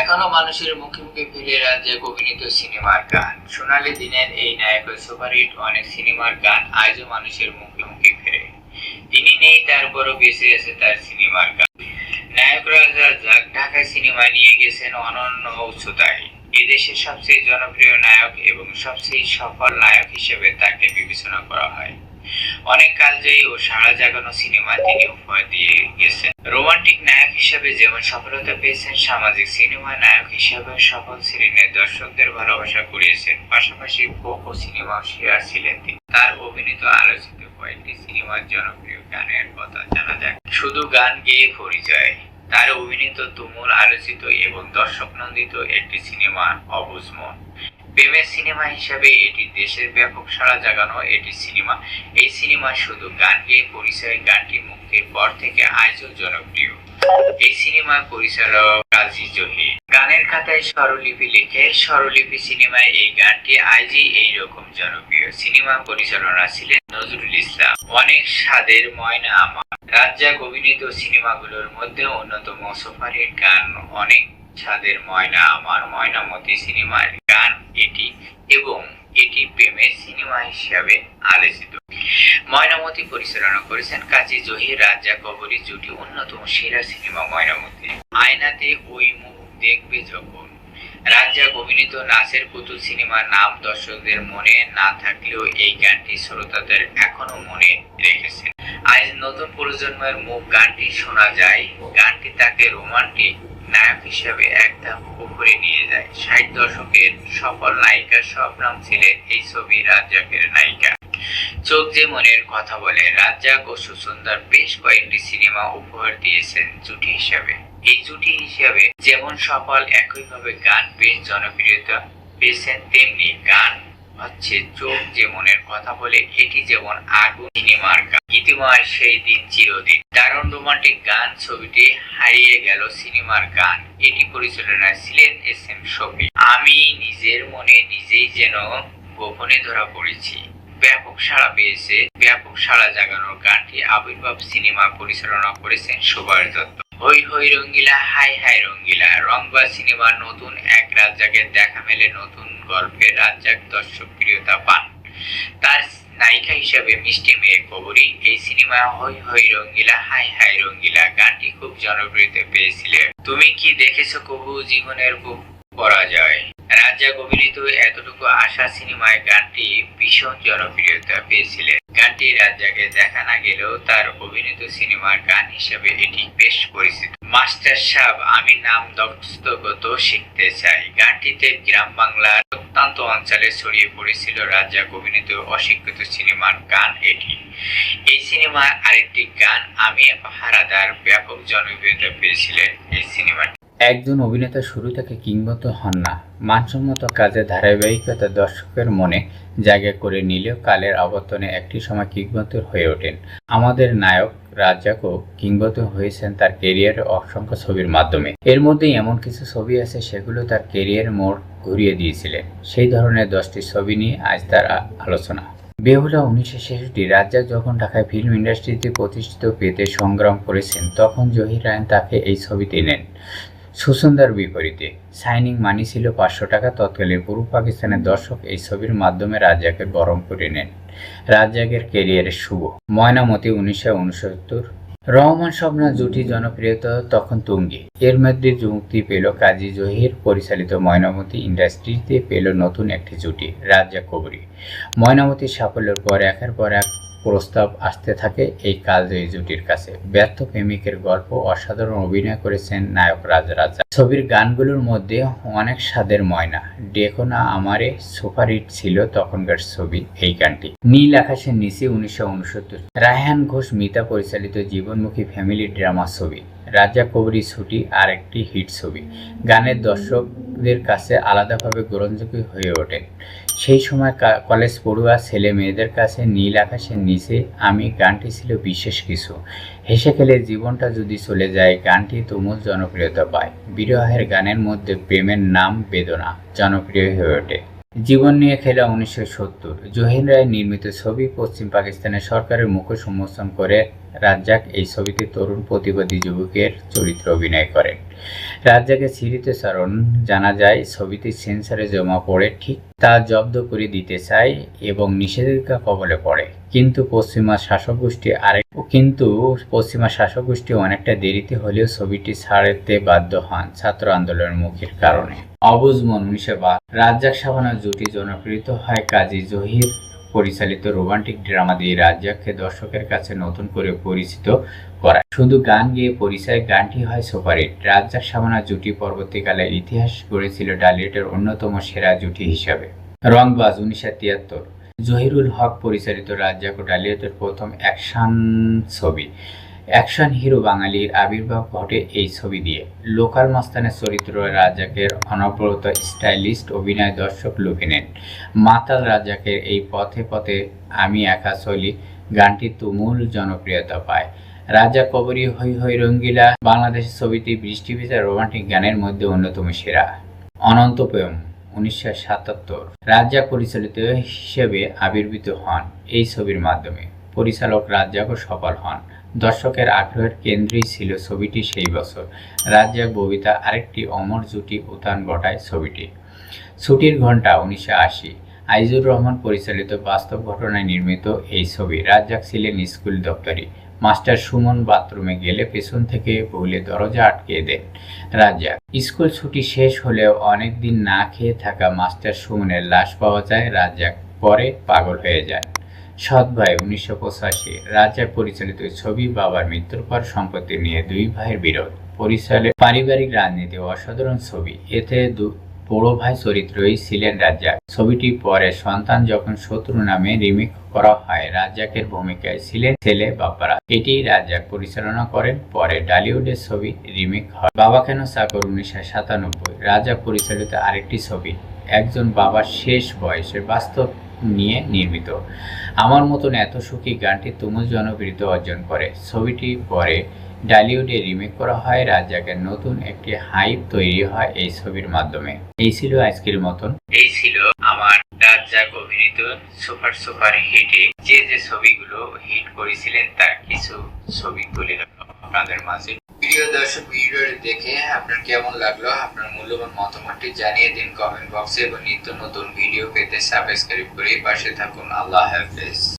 এখনও মানুষের মুখে মুখে ফিরে রাজ্যে অভিনীত সিনেমার গান। সোনালী দিনের এই নায়ক সুপারহিট অনেক সিনেমার গান আজও মানুষের মুখে মুখে ফিরে। তিনি নেই, তারপরও বেঁচে আছে তার সিনেমার গান। নায়ক রাজা যাক, ঢাকায় সিনেমা নিয়ে গেছেন অনন্য উচ্চতায়। এদেশের সবচেয়ে জনপ্রিয় নায়ক এবং সবচেয়ে সফল নায়ক হিসেবে তাকে বিবেচনা করা হয়। অনেক কালজয়ী ও সাড়া জাগানো সিনেমা তিনি উপহার দিয়ে গেছেন। রোমান্টিক নায়ক হিসেবে যেমন সফলতা পেয়েছেন, সামাজিক সিনেমা নায়ক হিসেবে সফল সিনেমায় দর্শকদের ভালোবাসা কুড়িয়েছেন। পাশাপাশি ফোক ও সিনেমা সেরা ছিলেন তিনি। তার অভিনীত আলোচিত কয়েকটি সিনেমার জনপ্রিয় গানের কথা জানা যায় শুধু গান গেয়ে পরিচয়। তার অভিনীত তুমুল আলোচিত এবং দর্শক নন্দিত একটি সিনেমা, অবুজ মন। প্রেমের সিনেমা হিসাবে এটি দেশের ব্যাপক সাড়া জাগানো এটি সিনেমা। এই সিনেমা শুধু গান গেয়ে পরিচয়, গানটি মুক্তির পর থেকে আজও জনপ্রিয়। এই সিনেমার পরিচালক কাজী জহি গানের খাতায় স্বরলিপি লিখে স্বরলিপি সিনেমায় এই গানটি আজই এইরকম জনপ্রিয়। সিনেমা পরিচালনা ছিলেন নজরুল ইসলাম। অনেক স্বাদের ময়না আমার। রাজ্জাক অভিনীত সিনেমাগুলোর মধ্যে অন্যতম। সুপারহিট গান অনেক ছাদের ময়না আমার। ময়নামতি সিনেমার গান এটি এবং এটি প্রেমের সিনেমা হিসাবে আলোচিত। ময়নামতি পরিচালনা করেছেন কাজী জহির রাজা কবরী জুটি অন্যতম সেরা সিনেমা ময়নামতি। আয়নাতে ওই মুখ দেখবে যখন। রাজ্জাক অভিনীত নাচের পুতুল সিনেমার নাম দর্শকদের মনে না থাকলেও এই গানটি শ্রোতাদের এখনও মনে রেখেছেন। আজ নতুন প্রজন্মের মুখ গানটি শোনা যায়। গানটি তাকে রোমান্টিক নায়ক হিসেবে একদম উপরে নিয়ে যায়। ষাট দশকের সফল নায়িকা শবনাম ছিলেন এই ছবি রাজ্জাকের নায়িকা। চোখ যে মনের কথা বলে, রাজ্জাক ও সুসুন্দর বেশ কয়েকটি সিনেমা উপহার দিয়েছেন জুটি হিসাবে। এই জুটি হিসাবে যেমন সফল একইভাবে গান বেশ জনপ্রিয়তা পেয়েছেন, তেমনি গান হচ্ছে চোখ যে মনের কথা বলে, এটি যেমন আগুন সিনেমার গান ইতিমধ্যে সেই দিন চিরদিন। দারুণ রোমান্টিক গান ছবিটি হারিয়ে গেল সিনেমার গান। এটি পরিচালনায় ছিলেন এস এম শফি আমি নিজের মনে নিজেই যেন গোপনে ধরা পড়েছি। ব্যাপক সাড়া পেয়েছে, ব্যাপক সাড়া জাগানোর গানটি আবির্ভাব সিনেমা পরিচালনা করেছেন সুভাষ দত্ত। হই হই রঙ্গিলা হাই হাই রঙ্গিলা রংবা সিনেমার নতুন এক রাজ্জাকের দেখা মেলে নতুন গল্পে রাজ্জাক দর্শক প্রিয়তা পান। তার নায়িকা হিসাবে মিষ্টি মেয়ে কবরী, এই সিনেমা হই হই রঙ্গিলা হাই হাই রঙ্গিলা গানটি খুব জনপ্রিয়তা পেয়েছিলেন তুমি কি দেখেছ কবু? জীবনের বুক পরাজয়। রাজ্জাক অভিনীত এতটুকু আশা সিনেমায় গানটি ভীষণ জনপ্রিয়তা পেয়েছিলেন গানটি রাজ্জাকে দেখা না গেলেও তার অভিনীত সিনেমার গান হিসেবে এটি বেশ পরিচিত। মাস্টার সাহেব আমি নাম দস্তগত শিখতে চাই। গানটিতে গ্রাম বাংলার প্রত্যন্ত অঞ্চলে ছড়িয়ে পড়েছিল রাজ্জাক অভিনীত অশিক্ষিত সিনেমার গান এটি। এই সিনেমার আরেকটি গান আমি হারাদার ব্যাপক জনপ্রিয়তা পেয়েছিলেন এই সিনেমাটি। একজন অভিনেতা শুরু থেকে কিংবত হন না। মানসম্মত কাজে ধারাবাহিকতা দর্শকের মনে জায়গা করে নিলেও কালের আবর্তনে একটি সময় কিংবন্ত হয়ে ওঠেন। আমাদের নায়ক রাজ্জাকও কিংবত হয়েছেন তার কেরিয়ারের অসংখ্য ছবির মাধ্যমে। এর মধ্যেই এমন কিছু ছবি আছে সেগুলো তার কেরিয়ার মোড় ঘুরিয়ে দিয়েছিলেন। সেই ধরনের দশটি ছবি নিয়ে আজ তার আলোচনা। বেহুলা উনিশশো ছেষট্টি রাজ্জাক যখন ঢাকায় ফিল্ম ইন্ডাস্ট্রিতে প্রতিষ্ঠিত পেতে সংগ্রাম করেছেন, তখন জহির রায়ন তাকে এই ছবিতে নেন সুসুন্দর বিপরীতে, সাইনিং মানি ছিল পাঁচশো টাকা তৎকালীন পূর্ব পাকিস্তানের দর্শক এই ছবির মাধ্যমে রাজ্জাকের বরম করে নেন। রাজ্জাকের কেরিয়ারের শুভ। ময়নামতি উনিশশো উনসত্তর। রহমান স্বপ্না জুটি জনপ্রিয়তা তখন তুঙ্গি। এর মধ্যে মুক্তি পেল কাজী জহির, পরিচালিত ময়নামতি ইন্ডাস্ট্রিতে পেল নতুন একটি জুটি, রাজ্জাক কবরী। ময়নামতির সাফল্যের পর একের পর এক প্রস্তাব আসতে থাকে এই কালজয়ী জুটির কাছে। ব্যর্থ প্রেমিকের গল্প অসাধারণ অভিনয় করেছেন নায়ক রাজ রাজা। ছবির গানগুলোর মধ্যে অনেক স্বাদের ময়না। ডেকোনা আমারে, সুপারহিট ছিল তখনকার ছবি এই গানটি। নীল আকাশের নিচে উনিশশো উনসত্তর। রায়হান ঘোষ মিতা পরিচালিত জীবনমুখী ফ্যামিলি ড্রামা ছবি। রাজা কবরী ছুটি আর একটি হিট ছবি। গানের দর্শকদের কাছে আলাদাভাবে গ্রহণযোগ্য হয়ে ওঠে। সেই সময় কলেজ পড়ুয়া ছেলে মেয়েদের কাছে নীল আকাশের নিচে আমি গানটি ছিল বিশেষ কিছু। হেসে খেলে জীবনটা যদি চলে যায়, গানটি তুমুল জনপ্রিয়তা পায়। বিরহের গানের মধ্যে প্রেমের নাম বেদনা জনপ্রিয় হয়ে ওঠে। জীবন নিয়ে খেলা উনিশশো সত্তর। জহির রায় নির্মিত ছবি পশ্চিম পাকিস্তানের সরকারের মুখোশ উন্মোচন করে রাজ্জাক এই ছবিতে তরুণ প্রতিবাদী যুবকের চরিত্র অভিনয় করেন। রাজ্জাকের স্মৃতিচারণ জানা যায় ছবিটি সেন্সারে জমা পড়ে, ঠিক তা জব্দ করে দিতে চায় এবং নিষেধাজ্ঞা কবলে পড়ে। কিন্তু পশ্চিমা শাসক গোষ্ঠী আরেক কিন্তু পশ্চিমা শাসক গোষ্ঠী অনেকটা দেরিতে হলেও ছবিটি ছাড়তে বাধ্য হন ছাত্র আন্দোলনের মুখের কারণে। অবুজ মন বা, রাজ্জাক সাবানার জুটি জনপ্রিয় হয় কাজী জহির পরিচালিত রোমান্টিক ড্রামা দিয়ে রাজ্জাককে দর্শকের কাছে নতুন করে পরিচিত করা শুধু গান গেয়ে পরিচয়, গানটি হয় সুপারহিট। রাজ্জাক সামানা জুটি পরবর্তীকালে ইতিহাস গড়েছিল ডালিয়েটের অন্যতম সেরা জুটি হিসাবে। রংবাজ, উনিশশো তিয়াত্তর। জহিরুল হক পরিচালিত রাজ্জাক ও ডালিয়েটের প্রথম অ্যাকশন ছবি। অ্যাকশন হিরো বাঙালির আবির্ভাব ঘটে এই ছবি দিয়ে। লোকাল মাস্তানের চরিত্র রাজ্জাকের অনবরত স্টাইলিস্ট অভিনয় দর্শক লুকে নেন। মাতাল রাজ্জাকের এই পথে পথে আমি একা চলি, গানটি তুমুল জনপ্রিয়তা পায়। রাজা কবরী হই হই রঙ্গিলা বাংলাদেশের ছবিটি বৃষ্টি ভেজা রোমান্টিক গানের মধ্যে অন্যতম সেরা। অনন্ত প্রেম, উনিশশো রাজ্জাক পরিচালিত হিসেবে আবির্ভূত হন এই ছবির মাধ্যমে। পরিচালক রাজ্জাকও সফল হন। দর্শকের আগ্রহের কেন্দ্রেই ছিল ছবিটি সেই বছর। রাজ্জাক ববিতা আরেকটি অমর জুটি উত্থান ঘটায় ছবিটি। ছুটির ঘণ্টা উনিশশো আশি। আইজুর রহমান পরিচালিত বাস্তব ঘটনায় নির্মিত এই ছবি রাজ্জাক ছিলেন স্কুল দপ্তরি। মাস্টার সুমন বাথরুমে গেলে পেছন থেকে ভুলে দরজা আটকে দেন রাজ্জাক। স্কুল ছুটি শেষ হলেও অনেক দিন না খেয়ে থাকা মাস্টার সুমনের লাশ পাওয়া যায় রাজ্জাক। পরে পাগল হয়ে যায়। সৎ ভাই উনিশশো পঁচাশি রাজ্জাক পরিচালিত ছবি বাবার মৃত্যুর পর সম্পত্তি নিয়ে দুই ভাইয়ের বিরোধ। পরিচালে পারিবারিক রাজনীতি অসাধারণ ছবি। এতে বড় ভাই চরিত্রই ছিলেন রাজ্জাক ছবিটি পরে সন্তান যখন শত্রু নামে রিমেক করা হয় রাজ্জাকের ভূমিকায় ছিলেন ছেলে বাপ্পারা। এটি রাজ্জাক পরিচালনা করেন। পরে ডালিউডের ছবি রিমেক হয়। বাবা কেন চাকর উনিশশো সাতানব্বই? রাজা পরিচালিত আরেকটি ছবি, একজন বাবার শেষ বয়সের বাস্তব নিয়ে নির্মিত। আমার মতন এত সুখী গানটি তুমুল জনপ্রিয়তা অর্জন করে। ছবিটি পরে ডালিউডে রিমেক করা হয় রাজ্জাকের নতুন একটি হাইপ তৈরি হয় এই ছবির মাধ্যমে। এই ছিল আজকের মতন। এই ছিল আমার রাজ্জাক অভিনীত সুপার সুপার হিটে। যে যে ছবিগুলো হিট করেছিলেন, তার কিছু ছবি তুলে ধরলাম আপনাদের মাঝে। প্রিয় দর্শক, ভিডিওটি দেখে আপনার কেমন লাগল? আপনার মূল্যবান মতামতটি জানিয়ে দিন কমেন্ট বক্সে এবং নিত্য নতুন ভিডিও পেতে সাবস্ক্রাইব করে পাশে থাকুন। আল্লাহ হাফেজ।